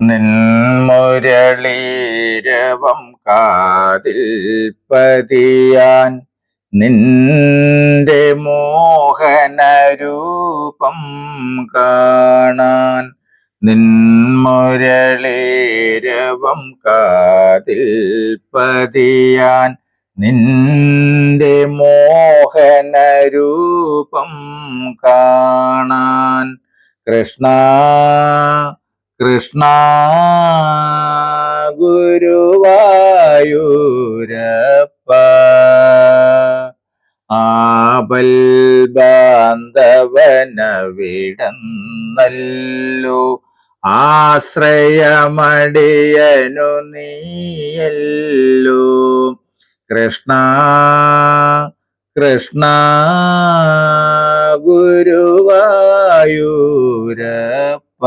നിൻമുരളീരവം കാതിൽ പതിയാൻ നിന്റെ മോഹനരൂപം കാണാൻ നിൻമുരളീരവം കാതിൽ പതിയാൻ നിന്റെ മോഹനരൂപം കാണാൻ കൃഷ്ണ കൃഷ്ണ ഗുരുവായൂരപ്പ. ആപൽ ബാന്ധവനവിടന്നല്ലോ. ആശ്രയമടിയനു നീയല്ലോ. കൃഷ്ണ കൃഷ്ണ ഗുരുവായൂരപ്പ.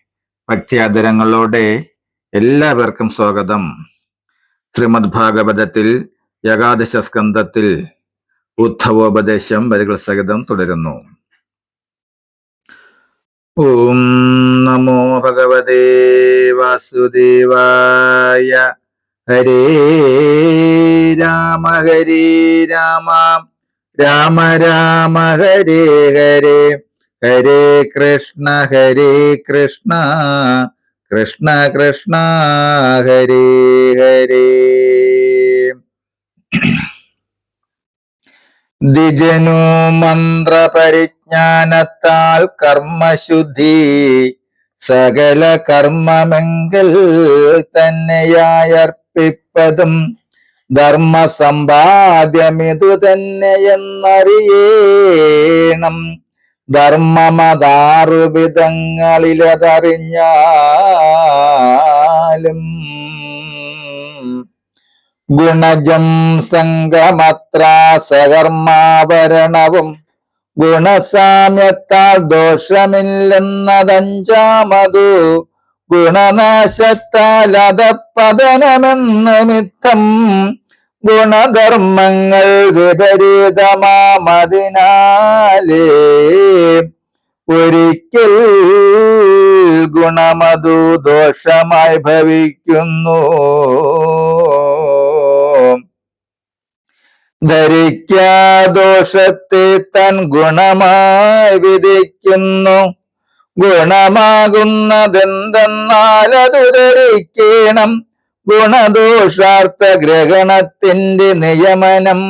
ഭക്തിയാദരങ്ങളോടെ എല്ലാവർക്കും സ്വാഗതം. ശ്രീമദ് ഭാഗവതത്തിൽ ഏകാദശ സ്കന്ധത്തിൽ ഉദ്ധവോപദേശം വരികൾ സഹിതം തുടരുന്നു. ഓം നമോ ഭഗവതേ വാസുദേവായ ഹരേ രാമ ഹരേ രാമ രാമ രാമ ഹരേ ഹരേ. ഹരേ കൃഷ്ണ ഹരേ കൃഷ്ണ കൃഷ്ണ കൃഷ്ണ ഹരേ ഹരേ. ദ്വിജനു മന്ത്രപരിജ്ഞാനത്താൽ കർമ്മശുദ്ധി സകല കർമ്മമെങ്കിൽ തന്നെയായർപ്പിപ്പതും ധർമ്മസമ്പാദ്യമിതു തന്നെയെന്നറിയേണം. ധർമ്മമതാറുവിധങ്ങളിലതറിഞ്ഞാലും ഗുണജം സംഗമത്ര സകർമാഭരണവും ഗുണസാമ്യത്താൽ ദോഷമില്ലെന്നതഞ്ചാമതു ഗുണനാശത്താൽ അതപ്പതനമെന്ന് മിത്തം ഗുണധർമ്മങ്ങൾ വിപരീതമാമതിനാലേ. ഒരിക്കൽ ഗുണമതു ദോഷമായി ഭവിക്കുന്നു. ധരിക്കാദോഷത്തെ തൻ ഗുണമായി വിധിക്കുന്നു. ഗുണമാകുന്നതെന്തെന്നാൽ അതു ധരിക്കണം. ഗുണദോഷാർത്ഥ ഗ്രഹണത്തിന്റെ നിയമനം.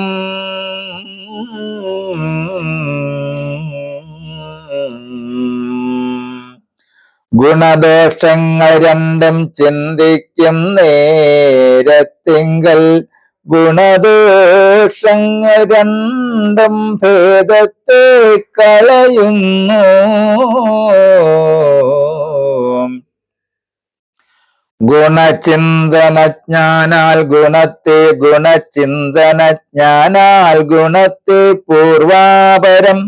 ഗുണദോഷങ്ങൾ രണ്ടും ചിന്തിക്കും നേരത്തിങ്കൽ. ഗുണദോഷങ്ങൾ രണ്ടും ഭേദത്തെ കളയുന്നു. ഗുണചിന്തനജ്ഞാനാൽ ഗുണത്തെ ഗുണചിന്തനജ്ഞാനാൽ ഗുണത്തെ പൂർവാപരം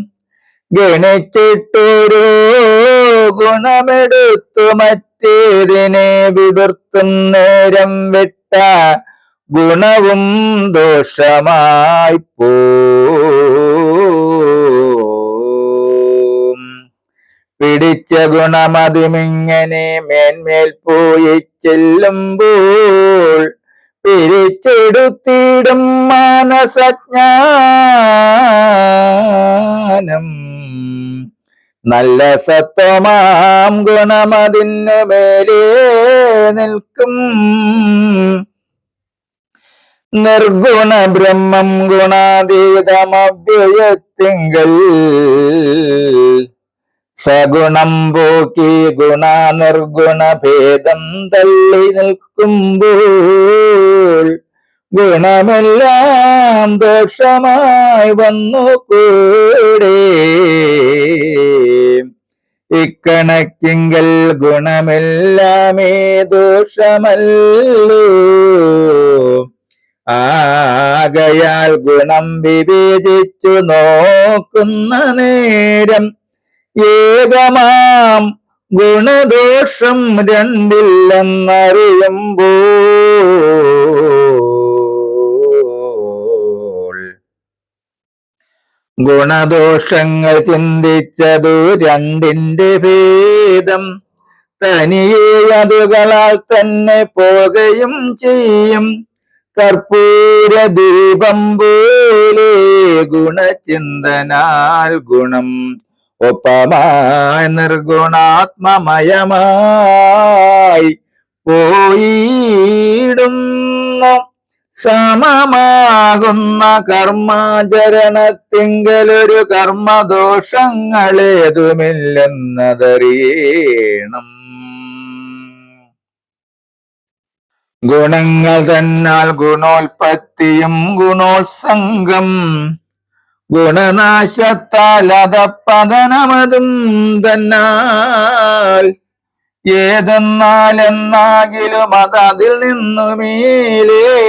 ഗണിച്ചിട്ടൊരു ഗുണമെടുത്തു മറ്റേതിനെ വിടുർത്തും നേരം വിട്ട ഗുണവും ദോഷമായി പോം പിടിച്ച ഗുണമതിമിങ്ങനെ മേന്മേൽ പോയി ചെല്ലുമ്പോൾ പിരിച്ചെടുത്തിടും മാനസജ്ഞാനം. നല്ല സത്വമാം ഗുണമതിന് മേലേ നിൽക്കും. നിർഗുണ ബ്രഹ്മം ഗുണാതീതമവ്യയത്തിങ്കൽ. സഗുണം പോക്കി ഗുണ നിർഗുണ ഭേദം തള്ളി നിൽക്കുമ്പോൾ ഗുണമെല്ലാം ദോഷമായി വന്നു കൂടെ ഇക്കണക്കിങ്കൽ ഗുണമെല്ലാമേ ദോഷമല്ലോ. ആകയാൽ ഗുണം വിവേചിച്ചു നോക്കുന്ന നേരം ഏകമാം ഗുണദോഷം രണ്ടില്ലെന്നറിയുമ്പോൾ ഗുണദോഷങ്ങൾ ചിന്തിച്ചതു രണ്ടിന്റെ ഭേദം. തനിയെ അതുകളാൽ തന്നെ പോകുകയും ചെയ്യും. കർപ്പൂര ദീപം പോലെ ഗുണചിന്തനാൽ ഗുണം ഒപ്പമായി നിർഗുണാത്മമയമായി പോയിടുന്നു. സമമാകുന്ന കർമാചരണത്തിങ്കലൊരു കർമ്മദോഷങ്ങളേതുമില്ലെന്നതറിയണം. ഗുണങ്ങൾ തന്നാൽ ഗുണോൽപത്തിയും ഗുണോത്സംഗം ഗുണനാശത്താൽ അതപ്പതനമതും തന്നാൽ ഏതെന്നാൽ എന്നാകിലും അത് അതിൽ നിന്നു മീലേ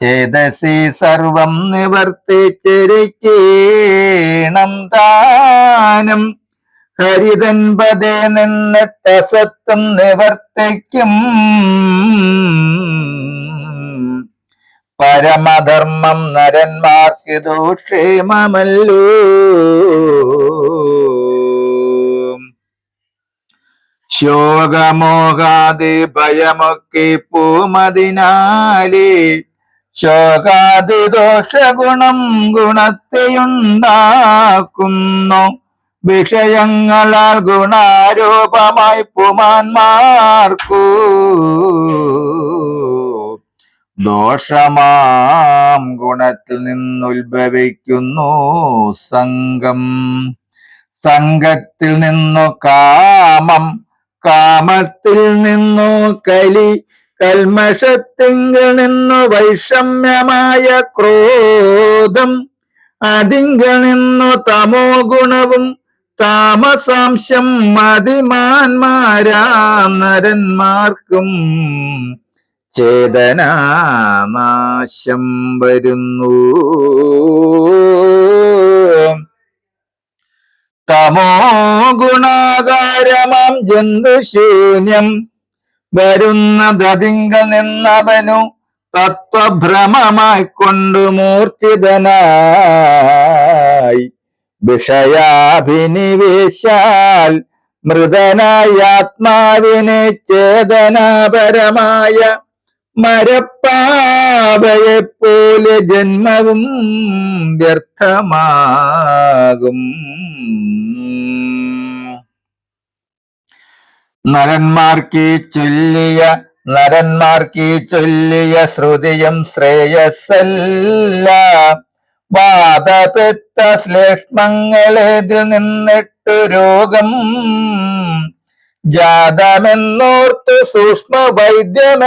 ചേതസി സർവം നിവർത്തിച്ചിരിക്കണം താനം. ഹരിതൻപതേ നിന്നിട്ടസത്തും നിവർത്തിക്കും. പരമധർമ്മം നരന്മാർക്ക് ക്ഷേമമല്ലോ ശോകമോഹാദി ഭയമൊക്കെ പൂമതിനാലേ. ശോകാതെ ദോഷഗുണം ഗുണത്തെയുണ്ടാക്കുന്നു. വിഷയങ്ങളാൽ ഗുണാരൂപമായി പുമാന്മാർക്കു. ദോഷമാം ഗുണത്തിൽ നിന്നുത്ഭവിക്കുന്നു സംഘം. സംഘത്തിൽ നിന്നു കാമം കാമത്തിൽ നിന്നു കലി കൽമഷത്തിങ്കിൽ നിന്നു വൈഷമ്യമായ ക്രോധം അതിങ്കിൽ നിന്നു തമോ ഗുണവും താമസാംശം മതിമാന്മാരാ നരന്മാർക്കും. ചേതനാനാശം വരുന്നു. തമോ ഗുണാകാരമാം ജന്തുശൂന്യം വരുന്നതിങ്കൽ നിന്നവനു തത്വഭ്രമമായി കൊണ്ട് മൂർച്ഛിതനായി വിഷയാഭിനിവേശാൽ മൃതനായ ആത്മാവിനെ ചേതനാപരമായ മരപ്പാവയെ പോലെ ജന്മവും വ്യർത്ഥമാകും. നരന്മാർക്ക് ചൊല്ലിയ നരന്മാർക്ക് ചൊല്ലിയ ശ്രുതിയും ശ്രേയസ്സല്ല. വാദപെത്ത ശ്ലേഷ്മങ്ങളേതിൽ നിന്നിട്ട് രോഗം ജാതമെന്നോർത്ത് സൂക്ഷ്മ വൈദ്യമെന്നതുപോലെ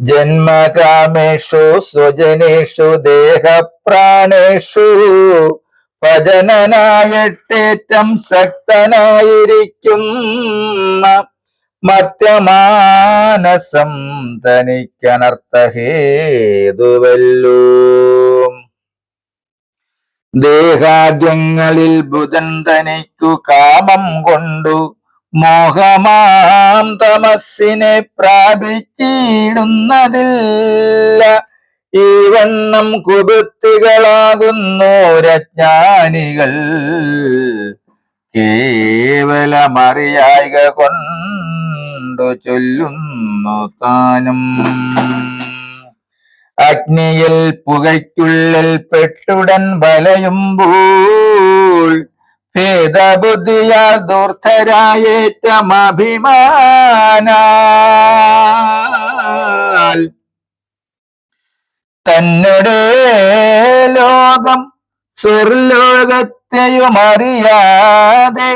ജന്മകാമേഷു സ്വജനേഷു ദേഹപ്രാണേഷു ഭജനനായിട്ടേറ്റം ശക്തനായിരിക്കുന്ന മർത്യമാനസം തനിക്കനർത്ഥഹേതുവല്ലോ. ദേഹാദ്യങ്ങളിൽ ബുധൻ തനിക്കു കാമം കൊണ്ടു മോഹമാം തമസ്സിനെ പ്രാപിച്ചിടുന്നതില്ല. ഈ വണ്ണം കുബുത്തികളാകുന്നു രജ്ഞാനികൾ കേവലമറിയായിക കൊണ്ടു ചൊല്ലുന്നു താനും. അഗ്നിയിൽ പുകയ്ക്കുള്ളിൽ പെട്ടുടൻ വലയുമ്പോൾ ഭേദബുദ്ധിയാൽ ദൂർത്തരായേറ്റമഭിമാനാൽ തന്നെ ലോകം സ്വർലോകത്തെയുമറിയാതെ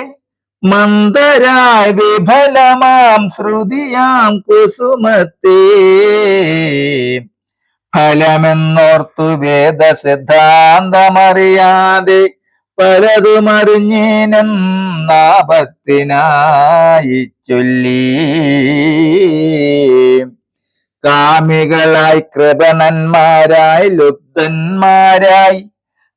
മന്ദരായ വിഫലമാം ശ്രുതിയാം കുസുമത്തെ. ഫലമെന്നോർത്തു വേദ വേദസിദ്ധാന്തമറിയാതെ പലതുമറിഞ്ഞേനെന്നാപത്തിനായി ചൊല്ലി. കാമികളായി കൃപണന്മാരായി ലുബ്ധന്മാരായി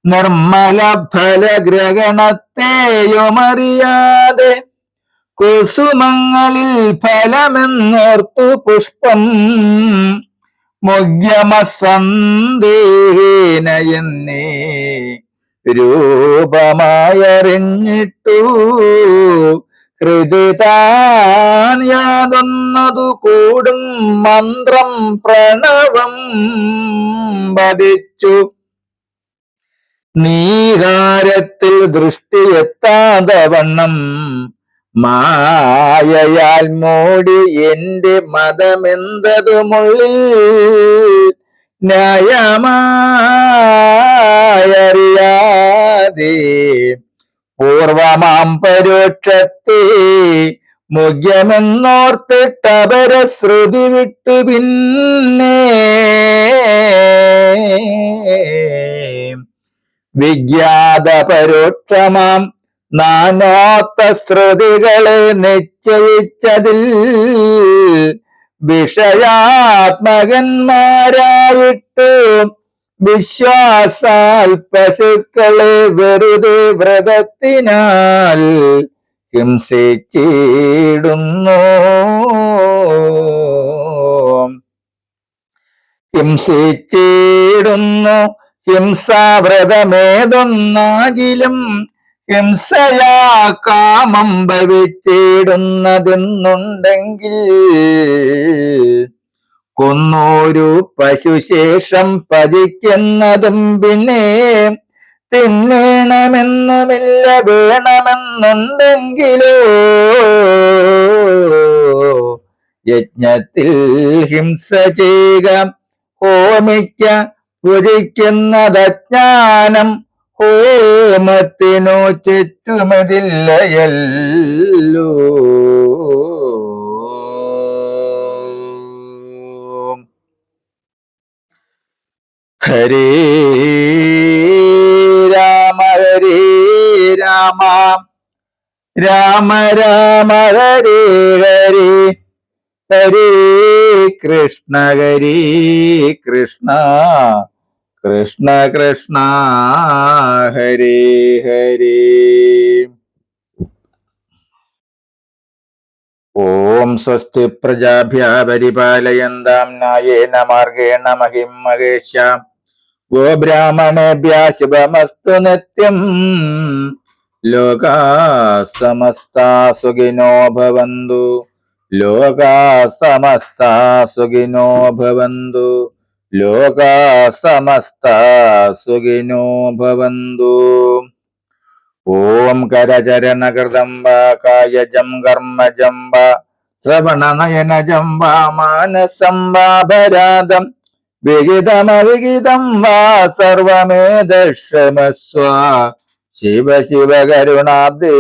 നിർമ്മല ഫലഗ്രഹണത്തെയുമറിയാതെ കുസുമങ്ങളിൽ ഫലമെന്നോർത്തു പുഷ്പം മുഗ്യമസന്ദേഹേനയെന്നേ രൂപമായറിഞ്ഞിട്ടു. യാതൊന്നതു കൂടും മന്ത്രം പ്രണവം വധിച്ചു. നീകാരത്തിൽ ദൃഷ്ടിയെത്താതെ വണ്ണം മായയാൽ മൂടി എന്റെ മതമെന്തതുമുള്ളിൽ ന്യായമായറിയാതെ പൂർവമാം പരോക്ഷത്തെ മുഖ്യമെന്നോർത്തിട്ടപരശ്രുതി വിട്ടു പിന്നെ വിജ്ഞാത പരോക്ഷമാം നാനോത്ത ശ്രുതികളെ നിശ്ചയിച്ചതിൽ വിഷയാത്മകന്മാരായിട്ട് വിശ്വാസാൽ പശുക്കളെ വെറുതെ വ്രതത്തിനാൽ ഹിംസിച്ചിടുന്നു. ഹിംസിച്ചിടുന്നു. ഹിംസാവ്രതമേതൊന്നാകിലും ഹിംസയാ കാമം ഭവിച്ചിടുന്നതെന്നുണ്ടെങ്കിൽ കൊന്നോരു പശുശേഷം പതിക്കുന്നതും പിന്നെ തിന്നേണമെന്നുമില്ല വേണമെന്നുണ്ടെങ്കിലോ? യജ്ഞത്തിൽ ഹിംസ ചെയ്യുക ഹോമിക്ക പൂജിക്കുന്നതജ്ഞാനം ഹോമത്തിനു ചുറ്റുമതില്ലയല്ലോ. ഹരേ രാമ ഹരേ രാമ. രാമ രാമ ഹരേ ഹരേ. ഹരേ കൃഷ്ണ ഹരേ കൃഷ്ണ. കൃഷ്ണ കൃഷ്ണ ഹരേ ഹരേ. ഓം സ്വസ്തി പ്രജാഭ്യ പരിപാലയന്താം നായേന മാർഗേണ മഹിം ഗോ ഗോബ്രാഹ്മണേഭ്യ ശുഭമസ്തു നിത്യം. ലോകാ സമസ്ത സുഖിനോ ഭവന്തു. ലോകാ സമസ്ത സുഖിനോ ഭവന്തു. ലോകാ സമസ്ത സുഖിനോ ഭവന്തു. ഓം കരചരണകൃതം വാ കായജം കർമ്മജം വാ ശ്രവണനയനജം വാ മാനസം വാപരാധം വിഹിതമവിഹിതം വാ സർവമേതക്ഷമസ്വ ശിവ ശിവ കരുണാബ്ദേ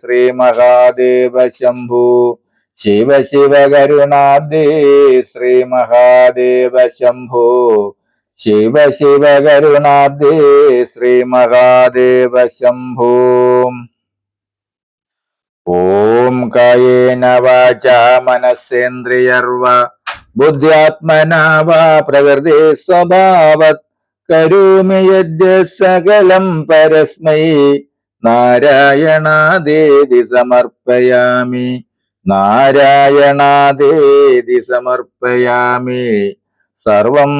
ശ്രീ മഹാദേവ ശംഭു. ശിവ ശിവ കരുണാബ്ദേ ശ്രീ മഹാദേവ ശംഭോ. ശിവ ശിവ കരുണാബ്ദേ ശ്രീ മഹാദേവ ശംഭോ. ഓം കായേന വാച മനസ്സേന്ദ്രിയർവ ബുദ്ധ്യാത്മനാ വാ പ്രകൃതി സ്വഭാവത്. കരോമി യദ്യ സകലം പരസ്മൈ. നാരായണാദേവി സമർപ്പയാമി. നാരായണാദേതി സമർപ്പയാമി. സർവം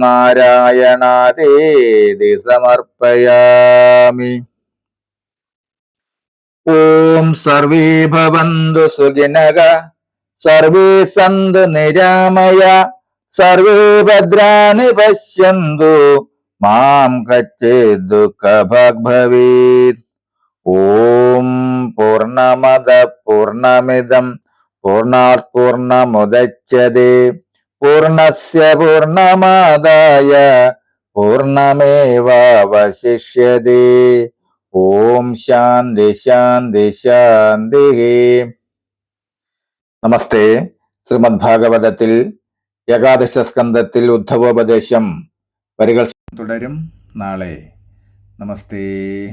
നാരായണാദേതി സമർപ്പയാമി. ഓം സർവേ ഭവന്തു സുഖിനക. സർവേ സന്തു നിരാമയ. സർവേ ഭദ്രാണി പശ്യന്തു. മാം കച്ചേ ദുഃഖഭാഗ് ഭവേത്. ഓം പൂർണമദ പൂർണമിദം പൂർണാത് പൂർണമുദച്യത്തെ പൂർണസ്യ പൂർണമാതായ പൂർണമേവശിഷ്യതേ ഓം ശാന്തി ശാന്തി ശാന്തി. നമസ്തേ. ശ്രീമദ് ഭാഗവതത്തിൽ ഏകാദശ സ്കന്ധത്തിൽ ഉദ്ധവോപദേശം വരികൾ തുടരും. നാളെ. നമസ്തേ.